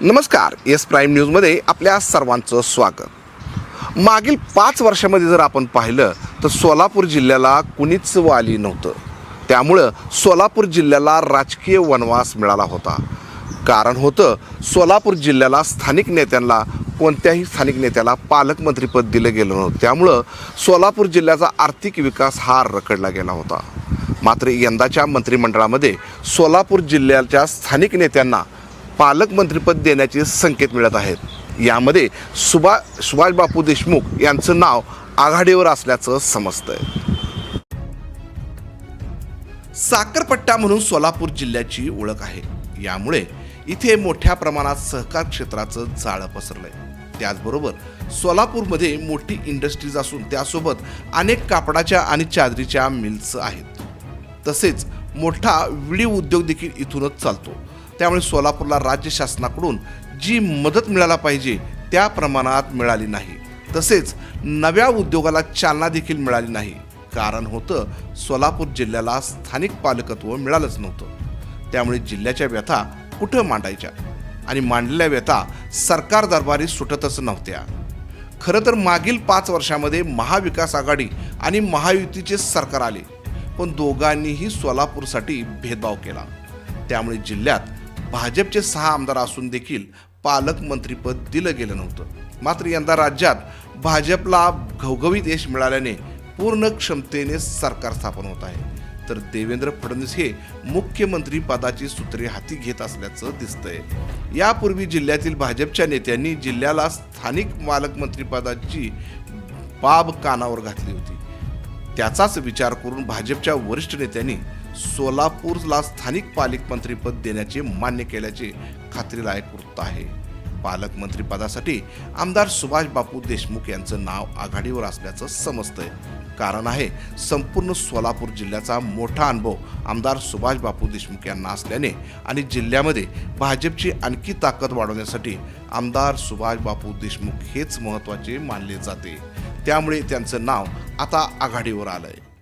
नमस्कार S prime न्यूजमध्ये आपल्या सर्वांचं स्वागत. मागील पाच वर्षामध्ये जर आपण पाहिलं तर सोलापूर जिल्ह्याला कुणीच वाली नव्हतं. त्यामुळं सोलापूर जिल्ह्याला राजकीय वनवास मिळाला होता. कारण होतं सोलापूर जिल्ह्याला स्थानिक नेत्यांना कोणत्याही स्थानिक नेत्याला पालकमंत्रीपद दिलं गेलं नव्हतं. त्यामुळं सोलापूर जिल्ह्याचा आर्थिक विकास हा रखडला गेला होता. मात्र यंदाच्या मंत्रिमंडळामध्ये सोलापूर जिल्ह्याच्या स्थानिक नेत्यांना पालकमंत्रीपद देण्याचे संकेत मिळत आहेत. यामध्ये सुभा सुभाषबापू देशमुख यांचं नाव आघाडीवर असल्याचं समजतंय. साखरपट्टा म्हणून सोलापूर जिल्ह्याची ओळख आहे. यामुळे इथे मोठ्या प्रमाणात सहकार क्षेत्राचं जाळं पसरलंय. त्याचबरोबर सोलापूरमध्ये मोठी इंडस्ट्रीज असून त्यासोबत अनेक कापडाच्या आणि चादरीच्या मिल्स आहेत. तसेच मोठा विडी उद्योग देखील इथूनच चालतो. त्यामुळे सोलापूरला राज्य शासनाकडून जी मदत मिळायला पाहिजे त्या प्रमाणात मिळाली नाही. तसेच नव्या उद्योगाला चालना देखील मिळाली नाही. कारण होतं सोलापूर जिल्ह्याला स्थानिक पालकत्व मिळालंच नव्हतं. त्यामुळे जिल्ह्याच्या व्यथा कुठं मांडायच्या? आणि मांडलेल्या व्यथा सरकार दरबारी सुटतच नव्हत्या. खरं तर मागील पाच वर्षामध्ये महाविकास आघाडी आणि महायुतीचे सरकार आले. पण दोघांनीही सोलापूरसाठी भेदभाव केला. त्यामुळे जिल्ह्यात भाजपचे सहा आमदार असून देखील पालकमंत्रीपद दिलं गेलं नव्हतं. मात्र यंदा राज्यात भाजपला घवघवीत यश मिळाल्याने पूर्ण क्षमतेने सरकार स्थापन होत आहे. तर देवेंद्र फडणवीस हे मुख्यमंत्री पदाची सूत्रे हाती घेत असल्याचं दिसतंय. यापूर्वी जिल्ह्यातील भाजपच्या नेत्यांनी जिल्ह्याला स्थानिक पालकमंत्रीपदाची बाब कानावर घातली होती. त्याचाच विचार करून भाजपच्या वरिष्ठ नेत्यांनी सोलापूरला स्थानिक पालकमंत्रीपद देण्याचे मान्य केल्याचे खात्रीलायक वृत्त आहे. पालकमंत्रीपदासाठी आमदार सुभाष बापू देशमुख यांचं नाव आघाडीवर असल्याचं समजतंय. कारण आहे संपूर्ण सोलापूर जिल्ह्याचा मोठा अनुभव आमदार सुभाष बापू देशमुख यांना असल्याने आणि जिल्ह्यामध्ये भाजपची आणखी ताकद वाढवण्यासाठी आमदार सुभाष बापू देशमुख हेच महत्त्वाचे मानले जाते. त्यामुळे त्यांचं नाव आता आघाडीवर आलं आहे